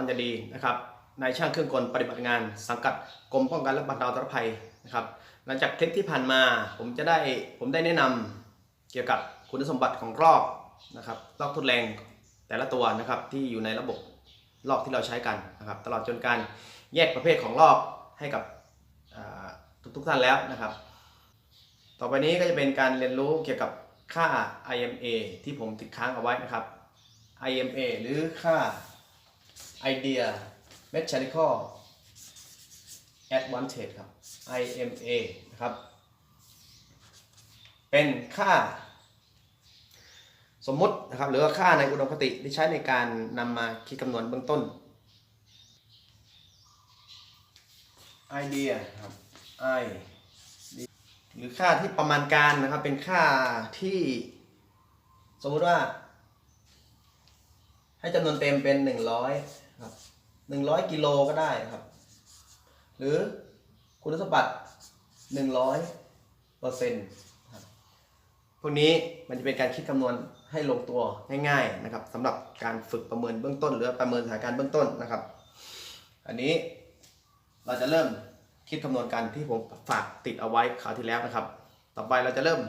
ปัญญาดีนะครับนายช่างเครื่องกลปฏิบัติงาน สังกัดกรมป้องกันและบรรเทาสาธารณภัยนะครับหลังจากคลิปที่ผ่านมาผมจะได้ผมได้แนะนำเกี่ยวกับคุณสมบัติของรอบนะครับรอบทดแรงแต่ละตัวนะครับที่อยู่ในระบบรอบที่เราใช้กันนะครับตลอดจนการแยกประเภทของรอบให้กับอ่าทุกท่านแล้วนะครับ ต่อไปนี้ก็จะเป็นการเรียนรู้เกี่ยวกับค่า IMA ที่ผมติดค้างเอาไว้นะครับ IMA หรือค่า Idea Mechanical Advantage ครับ IMA นะครับ เป็นค่า สมมุตินะครับ หรือว่าค่าในอุดมคติที่ใช้ในการนำมาคิดคำนวณเบื้องต้น Idea ครับ I หรือค่าที่ประมาณการนะครับ เป็นค่าที่สมมุติว่า ให้จำนวนเต็มเป็น 100 ครับ100กิโลก็ได้ครับ หรือคุณสมบัติ100เปอร์เซ็นต์ครับพวกนี้มันจะเป็นการคิดคำนวณให้ลงตัวง่ายๆนะครับสำหรับการฝึกประเมินเบื้องต้น หรือประเมินสถานการณ์เบื้องต้นนะครับ อันนี้เราจะเริ่มคิดคำนวณกันที่ผมฝากติดเอาไว้คราวที่แล้วนะครับ ต่อไปเราจะเริ่ม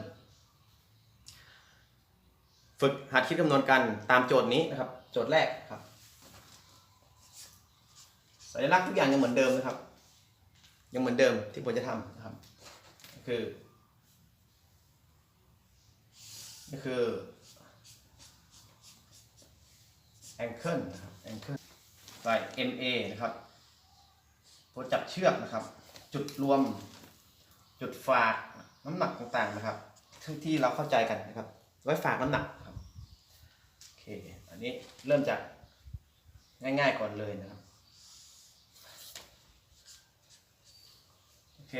ฝึกหัดคิดคำนวณกันตามโจทย์นี้นะครับ โจทย์แรกครับ สัญลักษณ์ทุกอย่างยังเหมือนเดิมนะครับ ยังเหมือนเดิมที่ผมจะทำนะครับคือก็คือ angle นะครับ angle ใส่ ma นะครับตัวจับเชือกนะครับ จุดรวม จุดฝากน้ำหนักต่างๆนะครับที่ที่เราเข้าใจกันนะครับ ไว้ฝากน้ำหนักนะครับโอเคอันนี้เริ่มจากง่ายๆก่อนเลยนะครับ โอ เค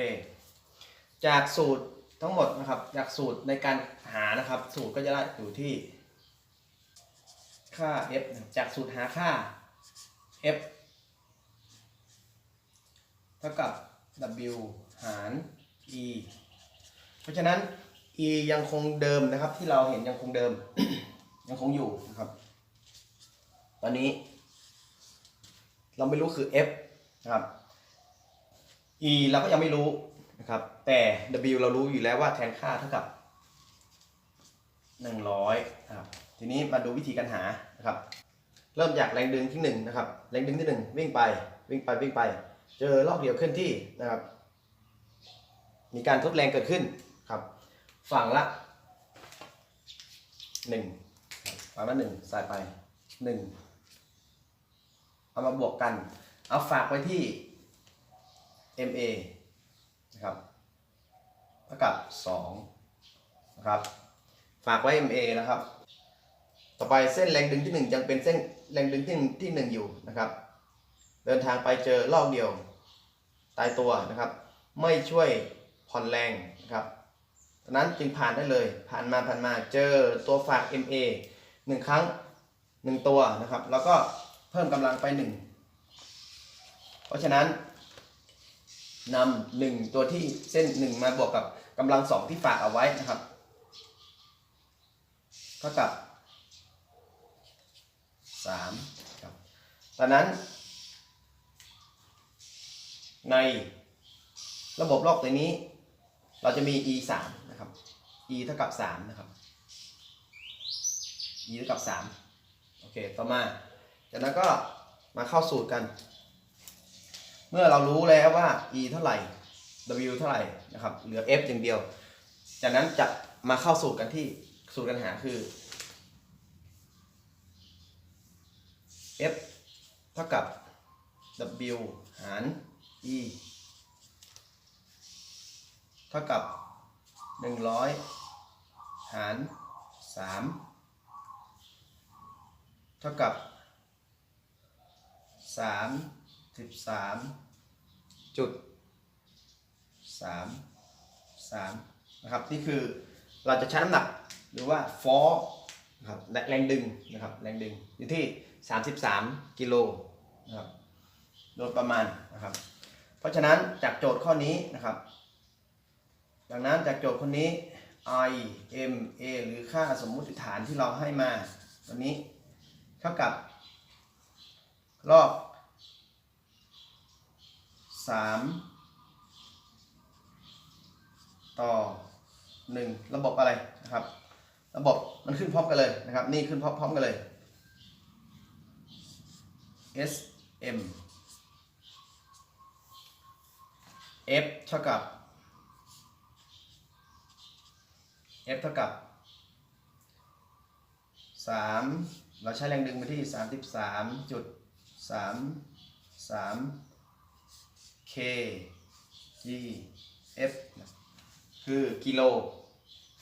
จากสูตรทั้งหมดนะครับ จากสูตรในการหานะครับ สูตรก็จะได้อยู่ที่ค่า f จากสูตรหาค่า f เท่ากับ w หาร e เพราะฉะนั้น e ยังคงเดิมนะครับ ที่เราเห็นยังคงเดิม ยังคงอยู่นะครับ ตอนนี้ เราไม่รู้คือ f นะครับ e เราก็ยังไม่รู้นะครับ แต่ w เรารู้อยู่แล้วว่าแทนค่าเท่ากับ 100นะครับ ทีนี้มาดูวิธีการหานะครับ เริ่มจากแรงดึงที่1นะครับ แรงดึงที่ 1 วิ่งไป วิ่งไป วิ่งไป เจอรอบเดียวเคลื่อนที่นะครับ มีการทดแรงเกิดขึ้นครับ ฝั่งละหนึ่งครับฝั่งละหนึ่งใส่ไปหนึ่งเอามาบวกกัน เอาฝากไว้ที่ MA นะครับเท่ากับ2นะครับ ฝากไว้ MA นะครับ ต่อไปเส้นแรงดึงที่ 1 ยังเป็นเส้นแรงดึงที่ที่ 1 อยู่นะครับ เดินทางไปเจอรอบเดียว ตายตัวนะครับ ไม่ช่วยผ่อนแรงนะครับดังนั้นจึงผ่านได้เลย ผ่านมาผ่านมาเจอตัวฝาก MA หนึ่งครั้งหนึ่งตัวนะครับ แล้วก็เพิ่มกำลังไปหนึ่งเพราะฉะนั้น นำหนึ่งตัวที่เส้นหนึ่งมาบวกกับกำลังสองที่ฝากเอาไว้นะครับเท่ากับสามครับดังนั้น ในระบบลอกตัวนี้ เราจะมี e 3นะครับ e เท่ากับ3นะครับ e เท่ากับ3โอเค ต่อมา จากนั้นก็มาเข้าสูตรกัน เมื่อเรารู้แล้วว่า e เท่าไหร่ w เท่าไหร่นะครับเหลือ f อย่างเดียว จากนั้นจะมาเข้าสูตรกันที่สูตรการหาคือ f เท่ากับ w หาร e เท่ากับ 100 หาร 3 เท่ากับ สิบสามจุดสามสามนะครับนี่คือเราจะใช้น้ำหนักหรือว่าฟอนะครับแรงดึงนะครับแรงดึงอยู่ที่ามกิโลนะครับโดยประมาณนะครับ เพราะฉะนั้นจากโจทย์ข้อนี้นะครับ ดังนั้นจากโจทย์คนนี้ i m a หรือค่าสมมุติฐานที่เราให้มาตันนี้เท่ากับรอบ 3 ต่อ 1 ระบบอะไรนะครับ ระบบมันขึ้นพร้อมกันเลยนะครับ นี่ขึ้นพร้อมๆกันเลย S M F เท่ากับ F เท่ากับ 3 เราใช้แรงดึงไปที่ 33.3 3 K G F นะคือกิโล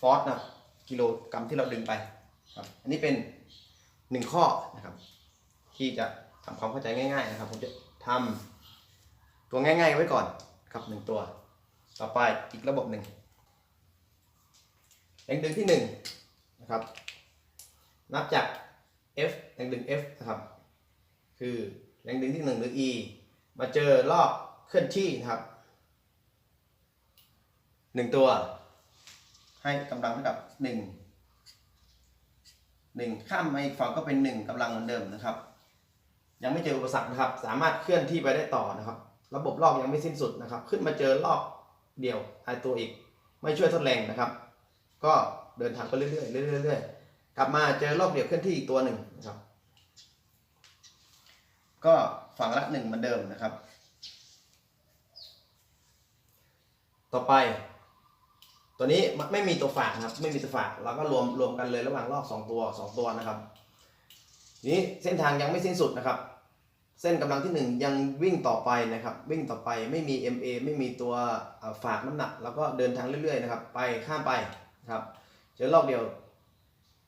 ฟอสนะกิโลกรัมที่เราดึงไปครับอันนี้เป็นหนึ่งข้อนะครับ ที่จะทำความเข้าใจง่าย ๆ นะครับ ผมจะทำตัวง่าย ๆ ไว้ก่อนครับหนึ่งตัว ต่อไปอีกระบบหนึ่งแรงดึงที่หนึ่งนะครับ นับจาก F แรงดึง F นะครับ คือแรงดึงที่หนึ่งหรือ E มาเจอรอบ เคลื่อนที่นะครับหนึ่งตัว ให้กำลังเท่ากับหนึ่งหนึ่งข้ามมาอีกฝั่งก็เป็นหนึ่งกำลังเหมือนเดิมนะครับ ยังไม่เจออุปสรรคนะครับ สามารถเคลื่อนที่ไปได้ต่อนะครับ ระบบรอบยังไม่สิ้นสุดนะครับ ขึ้นมาเจอรอบเดียวไอตัวอีก ไม่ช่วยทดแรงนะครับ ก็เดินทางไปเรื่อยๆเรื่อยๆเรื่อยกลับมาเจอรอบเดียวเคลื่อนที่อีกตัวหนึ่งนะครับ ก็ฝั่งละหนึ่งเหมือนเดิมนะครับ ต่อไป ตัวนี้ไม่มีตัวฝากนะครับ ไม่มีตัวฝากเราก็รวมรวมกันเลยระหว่างรอบสองตัวสองตัวนะครับ นี้เส้นทางยังไม่สิ้นสุดนะครับ เส้นกำลังที่ 1 ยังวิ่งต่อไปนะครับ วิ่งต่อไปไม่มี MA ไม่มีตัวฝากน้ำหนัก แล้วก็เดินทางเรื่อยๆนะครับ ไปข้ามไปครับ เจอรอบเดียว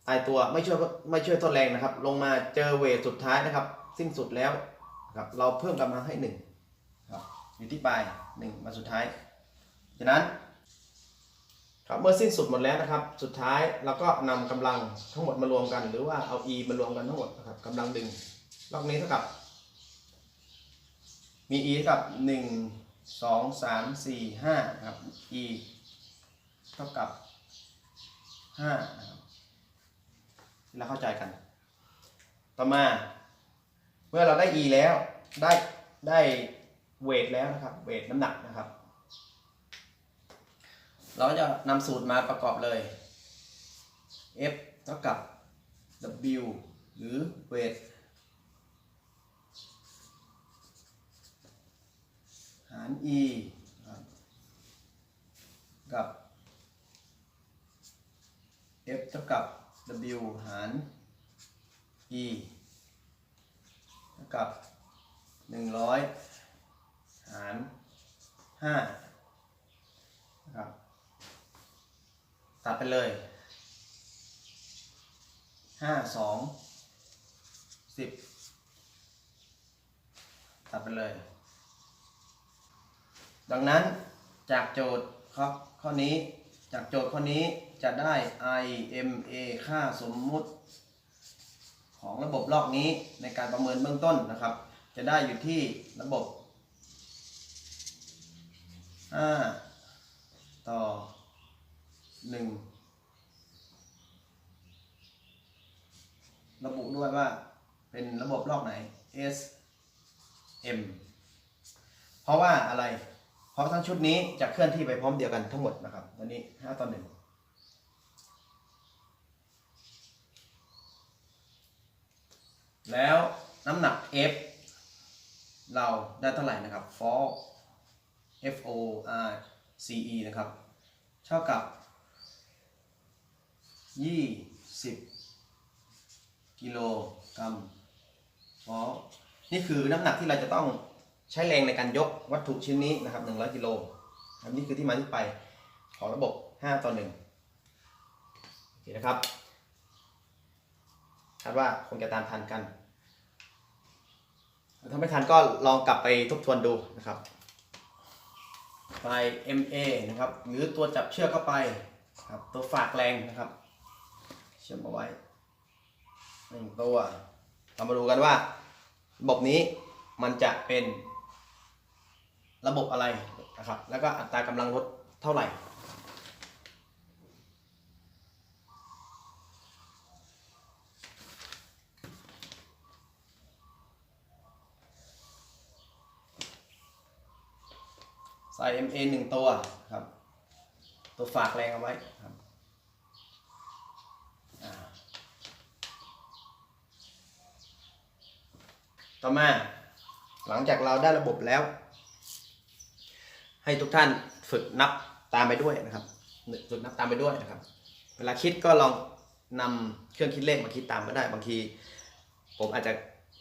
ตายตัวไม่ช่วยไม่ช่วยทดแรงนะครับ ลงมาเจอเวทสุดท้ายนะครับ สิ้นสุดแล้วครับเราเพิ่มกำลังให้1ครับอยู่ที่ปลาย1มาสุดท้าย ฉะนั้นครับเมื่อสิ้นสุดหมดแล้วนะครับ สุดท้ายเราก็นำกำลังทั้งหมดมารวมกัน หรือว่าเอา e มารวมกันทั้งหมดนะครับกำลังดึงรอบนี้เท่ากับ มี e เท่ากับหนึ่งสองสามสี่ห้านะครับ e เท่ากับห้านะครับที่เราเข้าใจกัน ต่อมา เมื่อเราได้ e แล้วได้ได้เวทแล้วนะครับเวทน้ำหนักนะครับ เราก็จะนำสูตรมาประกอบเลย F เท่ากับ W หรือ weight หาร E กับ F เท่ากับ W หาร E เท่ากับ 100 หาร5นะครับ ตัดไปเลยห้าสองสิบตัดไปเลย ดังนั้นจากโจทย์ครับข้อนี้จากโจทย์ข้อนี้จะได้ i m a ค่าสมมุติ ของระบบลอกนี้ในการประเมินเบื้องต้นนะครับ จะได้อยู่ที่ระบบ5ต่อ หนึ่งระบุด้วยว่าเป็นระบบลอกไหน S M เพราะว่าอะไร เพราะทั้งชุดนี้จะเคลื่อนที่ไปพร้อมเดียวกันทั้งหมดนะครับตัวนี้5ต่อ1แล้วน้ำหนัก F เราได้เท่าไหร่นะครับ for F O R C E นะครับ เท่ากับ 20กิโลกรัมฟอนี่คือน้ำหนักที่เราจะต้องใช้แรงในการยกวัตถุชิ้นนี้นะครับ100กิโลครับนี่คือที่มาที่ไปของระบบ5ต่อ1โอเคนะครับคาดว่าคงจะตามทันกัน ถ้าไม่ทันก็ลองกลับไปทบทวนดูนะครับไฟ MA นะครับ หรือตัวจับเชือกเข้าไปครับตัวฝากแรงนะครับ เชื่อมเอาไว้หนึ่งตัวเรามาดูกันว่าระบบนี้มันจะเป็นระบบอะไรนะครับ แล้วก็อัตรากำลังลดเท่าไหร่ใส่ MA 1 ตัวครับ ตัวฝากแรงเอาไว้ครับ ต่อมา หลังจากเราได้ระบบแล้ว ให้ทุกท่านฝึกนับตามไปด้วยนะครับฝึกนับตามไปด้วยนะครับ เวลาคิดก็ลองนำเครื่องคิดเลขมาคิดตามก็ได้ บางที ผมอาจจะ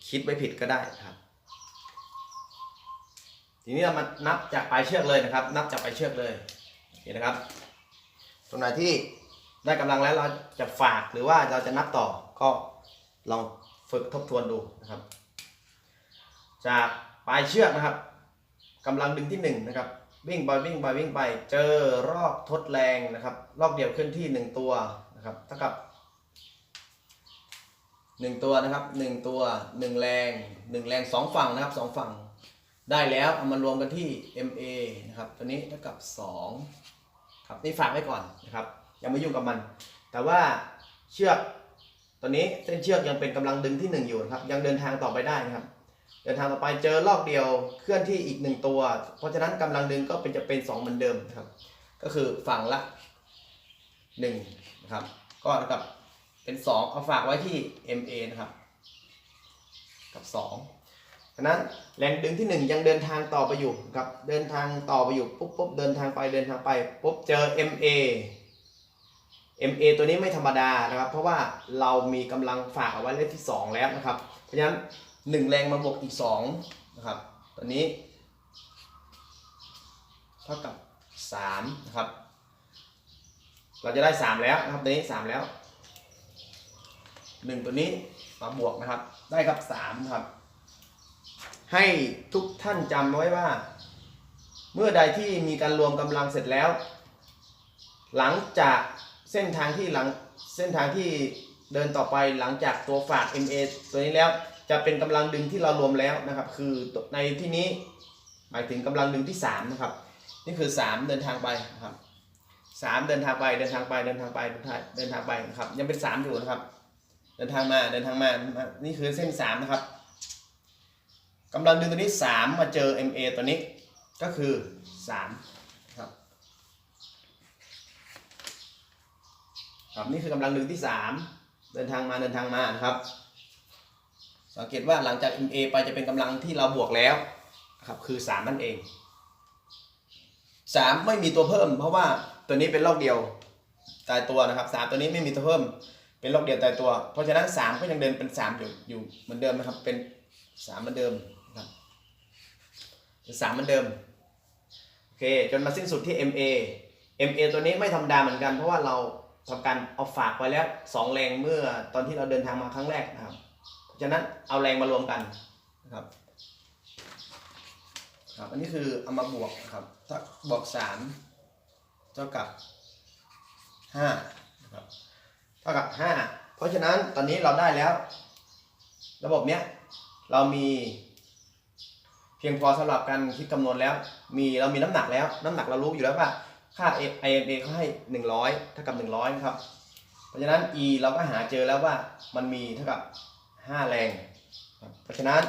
คิดไว้ผิดก็ได้ครับ ทีนี้เรามานับจากปลายเชือกเลยนะครับ นับจากปลายเชือกเลยโอเคนะครับ ตรงไหนที่ได้กำลังแล้วเราจะฝากหรือว่าเราจะนับต่อก็ลองฝึกทบทวนดูนะครับ จากปลายเชือกนะครับกำลังดึงที่หนึ่งนะครับวิ่งไปวิ่งไปวิ่งไปเจอรอบทดแรงนะครับ รอบเดียวเคลื่อนที่หนึ่งตัวนะครับเท่ากับหนึ่งตัวนะครับหนึ่งตัวหนึ่งแรงหนึ่งแรงสองฝั่งนะครับสองฝั่งได้แล้วเอามารวมกันที่ MA นะครับตัวนี้เท่ากับ 2 ครับนี่ฝากไว้ก่อนนะครับยังไม่ยุ่งกับมัน แต่ว่าเชือกตัวนี้เส้นเชือกยังเป็นกำลังดึงที่ 1 อยู่นะครับยังเดินทางต่อไปได้นะครับ เดินทางต่อไปเจอลอกเดียวเคลื่อนที่อีก 1 ตัว เพราะฉะนั้นกำลังดึงก็เป็นจะเป็น 2 เหมือนเดิมนะครับ ก็คือฝั่งละ1นะครับก็กับเป็น 2 เอาฝากไว้ที่ MA นะครับ กับ2ฉะนั้นแรงดึงที่ 1 ยังเดินทางต่อไปอยู่ครับเดินทางต่อไปอยู่ปุ๊บปุ๊บเดินทางไปเดินทางไปปุ๊บเจอ MA MA ตัวนี้ไม่ธรรมดานะครับ เพราะว่าเรามีกำลังฝากเอาไว้เลขที่ 2 แล้วนะครับ เพราะฉะนั้น 1 แรงมาบวกอีก2นะครับตัวนี้เท่ากับ3นะครับ เราจะได้ 3 แล้วนะครับตัวนี้ 3 แล้ว 1 ตัวนี้มาบวกนะครับ ได้กับ3ครับ ให้ทุกท่านจำไว้ว่า เมื่อใดที่มีการรวมกำลังเสร็จแล้ว หลังจากเส้นทางที่หลังเส้นทางที่เดินต่อไปหลังจากตัวฝาก MA ตัวนี้แล้ว จะเป็นกำลังดึงที่เรารวมแล้วนะครับ คือในที่นี้หมายถึงกำลังดึงที่3นะครับ นี่คือ 3 เดินทางไปนะครับ3เดินทางไปเดินทางไปเดินทางไปเดินทางเดินทางไปนะครับ ยังเป็น3อยู่นะครับ เดินทางมาเดินทางมา นี่คือเส้น3นะครับกำลังดึงตัวนี้3มาเจอ MA ตัวนี้ก็คือ3ครับครับนี่คือกำลังดึงที่3เดินทางมาเดินทางมานะครับ สังเกตว่าหลังจาก MA ไปจะเป็นกำลังที่เราบวกแล้วนะครับคือ 3 นั่นเอง 3 ไม่มีตัวเพิ่ม เพราะว่าตัวนี้เป็นลอกเดียวตายตัวนะครับ 3 ตัวนี้ไม่มีตัวเพิ่ม เป็นลอกเดียวตายตัว เพราะฉะนั้น 3 ก็ยังเดินเป็น 3 อยู่อยู่เหมือนเดิมนะครับเป็น 3 เหมือนเดิมนะครับเป็น3เหมือนเดิมโอเคจนมาสิ้นสุดที่ MA MA ตัวนี้ไม่ธรรมดาเหมือนกัน เพราะว่าเราทำการเอาฝากไว้แล้ว2แรงเมื่อตอนที่เราเดินทางมาครั้งแรกนะครับ เพราะฉะนั้นเอาแรงมารวมกันนะครับครับ อันนี้คือเอามาบวกนะครับถ้าบวก3เท่ากับ5นะครับเท่ากับ5เพราะฉะนั้นตอนนี้เราได้แล้ว ระบบเนี้ยเรามีเพียงพอสำหรับการคิดคำนวณแล้ว มีเรามีน้ำหนักแล้ว น้ำหนักเรารู้อยู่แล้วว่าค่า IMA เขาให้ 100เท่ากับ 100นะครับเพราะฉะนั้น E เราก็หาเจอแล้วว่ามันมีเท่ากับ 5 แรง เพราะฉะนั้น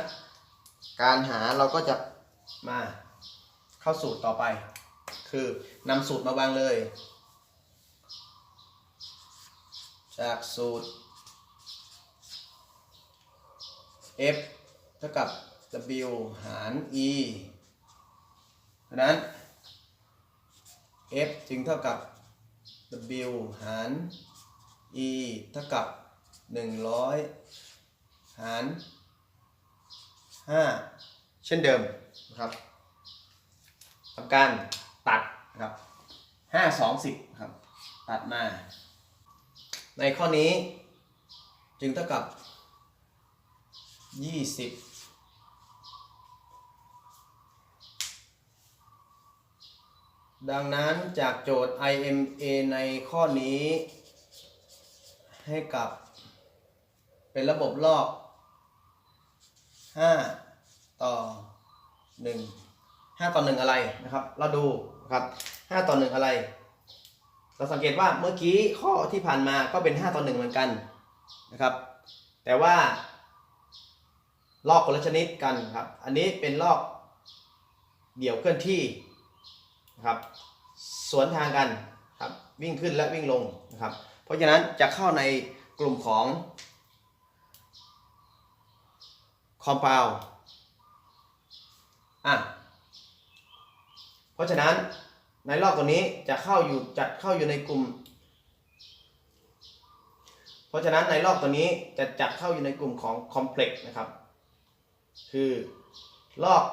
การหาเราก็จะมาเข้าสูตรต่อไป คือนำสูตรมาวางเลย จากสูตร F เท่ากับ W หาร E เพราะนั้น F จึงเท่ากับ W หาร E เท่ากับ 100 หาร 5 เช่นเดิมนะครับทำการตัดนะครับ5 2 10ครับตัดมา ในข้อนี้จึงเท่ากับ 20ดังนั้นจากโจทย์ IMA ในข้อนี้ ให้กับเป็นระบบลอก 5ต่อ1 5ต่อ1อะไรนะครับ เราดูนะครับ5ต่อ1อะไร เราสังเกตว่าเมื่อกี้ข้อที่ผ่านมาก็เป็น5ต่อ1เหมือนกันนะครับ แต่ว่า ลอกคนละชนิดกันครับ อันนี้เป็นลอกเดี่ยวเคลื่อนที่นะครับ สวนทางกันครับวิ่งขึ้นและวิ่งลงนะครับ เพราะฉะนั้นจะเข้าในกลุ่มของ compound อะเพราะฉะนั้นในรอบตัวนี้จะเข้าอยู่จัดเข้าอยู่ในกลุ่ม เพราะฉะนั้นในรอบตัวนี้จะจัดเข้าอยู่ในกลุ่มของ complex นะครับ คือลอก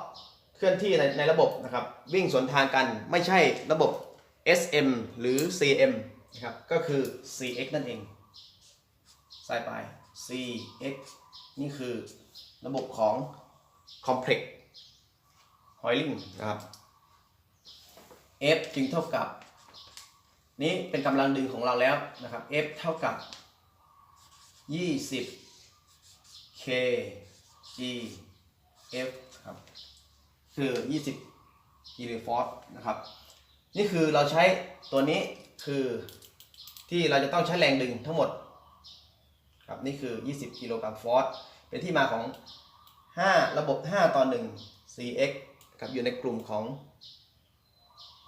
เคลื่อนที่ในในระบบนะครับ วิ่งสวนทางกันไม่ใช่ระบบ SM หรือ CM นะครับ ก็คือ CX นั่นเองใสายไป CX นี่คือ ระบบของ complex Hoiling นะครับ F จึงเท่ากับ นี้เป็นกำลังดึงของเราแล้วนะครับ F เท่ากับ 20 K G F ครับ คือ 20กิโลฟอร์นะครับ นี่คือเราใช้ตัวนี้คือที่เราจะต้องใช้แรงดึงทั้งหมด ครับ นี่คือ 20 กิโลกรัมฟอร์ส เป็นที่มาของ 5 ระบบ 5 ต่อ 1 CX ครับอยู่ในกลุ่มของ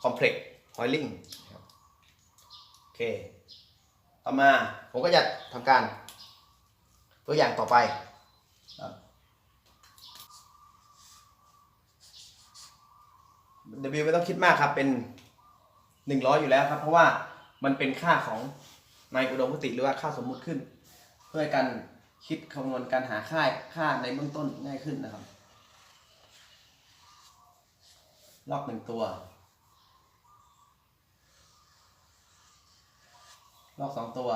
Complex Coiling ครับโอเค ต่อมาผมก็จะทำการตัวอย่างต่อไปครับ W ไม่ต้องคิดมากครับเป็น 100 อยู่แล้วครับ เพราะว่ามันเป็นค่าของในอุดมคติหรือว่าค่าสมมุติขึ้น เพื่อการ คิดคำนวณการหาค่าค่าในเบื้องต้นง่ายขึ้นนะครับ ล็อกหนึ่งตัว ล็อกสองตัว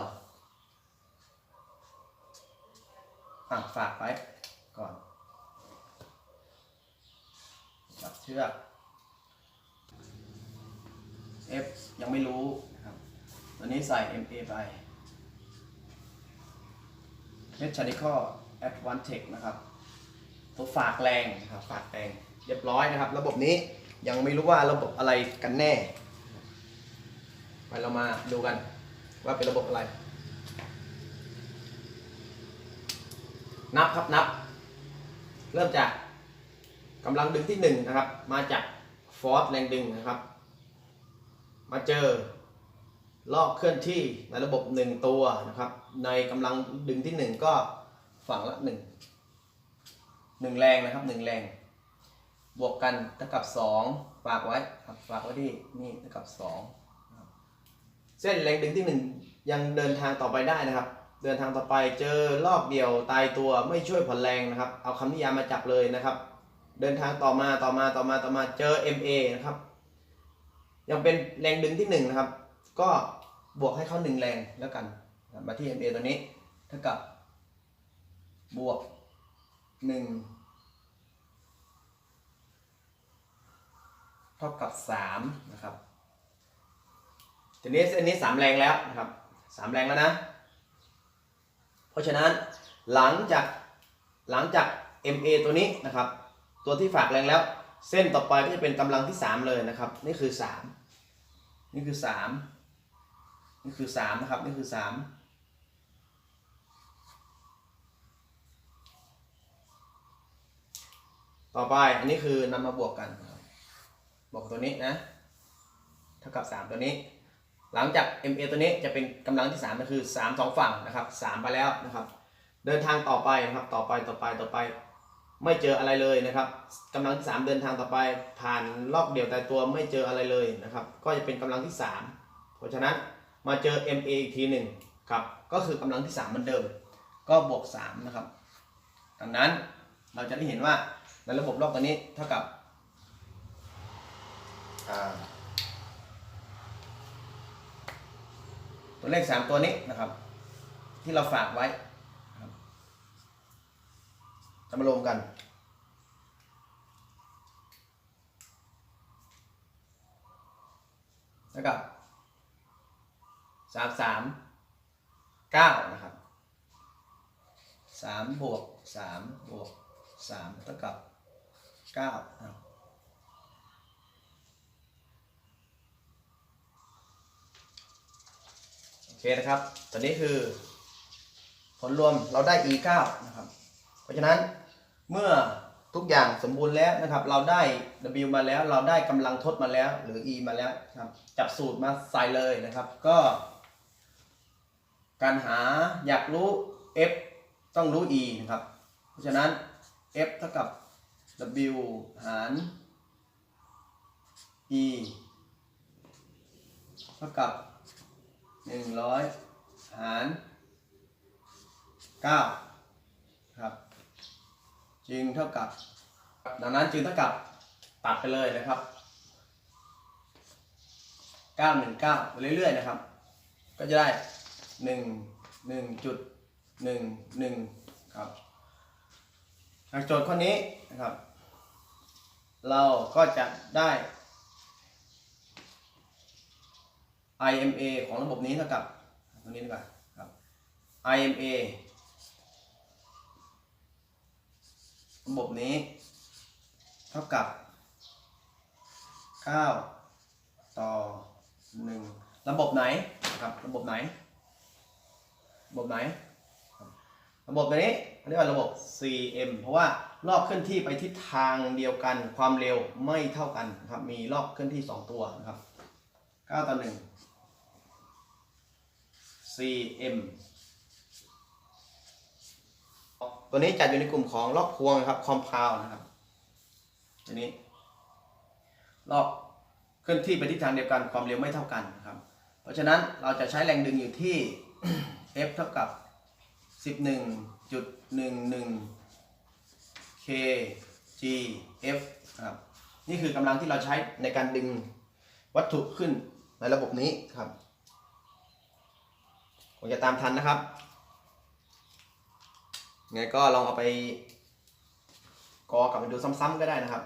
อะฝากไว้ก่อนจับเชือก F ยังไม่รู้นะครับ ตัวนี้ใส่ MA ไป Mechanical Advantage นะครับตัวฝากแรงนะครับฝากแรงเรียบร้อยนะครับ ระบบนี้ยังไม่รู้ว่าระบบอะไรกันแน่ ไปเรามาดูกันว่าเป็นระบบอะไร นับครับนับ เริ่มจากกำลังดึงที่1นะครับ มาจากฟอร์สแรงดึงนะครับ มาเจอ ลอกเคลื่อนที่ในระบบ 1 ตัวนะครับ ในกำลังดึงที่ 1 ก็ฝั่งละ 1 1 แรงนะครับ 1 แรง บวกกันเท่ากับ 2 ฝากไว้ครับฝากไว้ที่นี่เท่ากับ 2 เส้นแรงดึงที่ 1 ยังเดินทางต่อไปได้นะครับ เดินทางต่อไปเจอรอบเดียวตายตัวไม่ช่วยผ่อนแรงนะครับ เอาคำนิยามมาจับเลยนะครับ เดินทางต่อมาต่อมาต่อมาต่อมาเจอ MA นะครับ ยังเป็นแรงดึงที่1นะครับ ก็บวกให้เขา1แรงแล้วกัน มาที่ MA ตัวนี้เท่ากับบวก1เท่ากับ3นะครับทีนี้เส้นนี้3แรงแล้วนะครับ3แรงแล้วนะ เพราะฉะนั้นหลังจากหลังจาก MA ตัวนี้นะครับ ตัวที่ฝากแรงแล้ว เส้นต่อไปก็จะเป็นกำลังที่ 3 เลยนะครับ นี่คือ 3 นี่คือ 3 นี่คือ3นะครับ นี่คือ3ต่อไปอันนี้คือนำมาบวกกันบบวกตัวนี้นะ เท่ากับ 3 ตัวนี้ หลังจาก MA ตัวนี้จะเป็นกำลังที่3ก็คือ 3 2 ฝั่งนะครับ3ไปแล้วนะครับ เดินทางต่อไปนะครับต่อไปต่อไปต่อไป ไม่เจออะไรเลยนะครับกำลังที่3เดินทางต่อไป ผ่านรอบเดี่ยวแต่ตัวไม่เจออะไรเลยนะครับ ก็จะเป็นกำลังที่ 3 เพราะฉะนั้น มาเจอ MA อีกทีหนึ่งครับ ก็คือกำลังที่ 3 เหมือนเดิม ก็บวก 3 นะครับ ดังนั้นเราจะได้เห็นว่าในระบบรอบตัวนี้เท่ากับตัวเลข 3 ตัวนี้นะครับ ที่เราฝากไว้จะมารวมกันแล้วกับ สามสามเก้านะครับสามบวกสามบวกสามเท่ากับเก้านะโอเคนะครับ ตอนนี้คือผลรวมเราได้ e 9นะครับ เพราะฉะนั้นเมื่อทุกอย่างสมบูรณ์แล้วนะครับ เราได้ W มาแล้ว เราได้กำลังทดมาแล้ว หรือ E มาแล้วครับ จับสูตรมาใส่เลยนะครับ ก็ การหาอยากรู้ F ต้องรู้ E นะครับ เพราะฉะนั้น F เท่ากับ W หาร E เท่ากับ 100 หาร9ครับจึงเท่ากับ ดังนั้นจึงเท่ากับตัดไปเลยนะครับ 919 เรื่อยๆนะครับ ก็จะได้ 1 1จุด1 1ครับจากโจทย์ข้อนี้นะครับ เราก็จะได้ IMA ของระบบนี้เท่ากับตรงนี้ดีกว่าครับ IMA ระบบนี้ เท่ากับ 9 ต่อ 1 ระบบไหนครับระบบไหน ระบบไหนรับระบบตัวนี้เรียกว่าระบบ CM เพราะว่ารอบเคลื่อนที่ไปทิศทางเดียวกัน ความเร็วไม่เท่ากันนะครับ มีรอบเคลื่อนที่ 2 ตัวนะครับ 9 ต่อ 1 CM ตัวนี้จัดอยู่ในกลุ่มของรอบพวงนะครับ compound นะครับ ตัวนี้ รอบเคลื่อนที่ไปทิศทางเดียวกัน ความเร็วไม่เท่ากันนะครับ เพราะฉะนั้นเราจะใช้แรงดึงอยู่ที่ F เท่ากับ 11.11 K G F ครับนี่คือกำลังที่เราใช้ในการดึงวัตถุขึ้นในระบบนี้ครับผมจะตามทันนะครับไงก็ลองเอาไปกอกลับไปดูซ้ำๆก็ได้นะครับ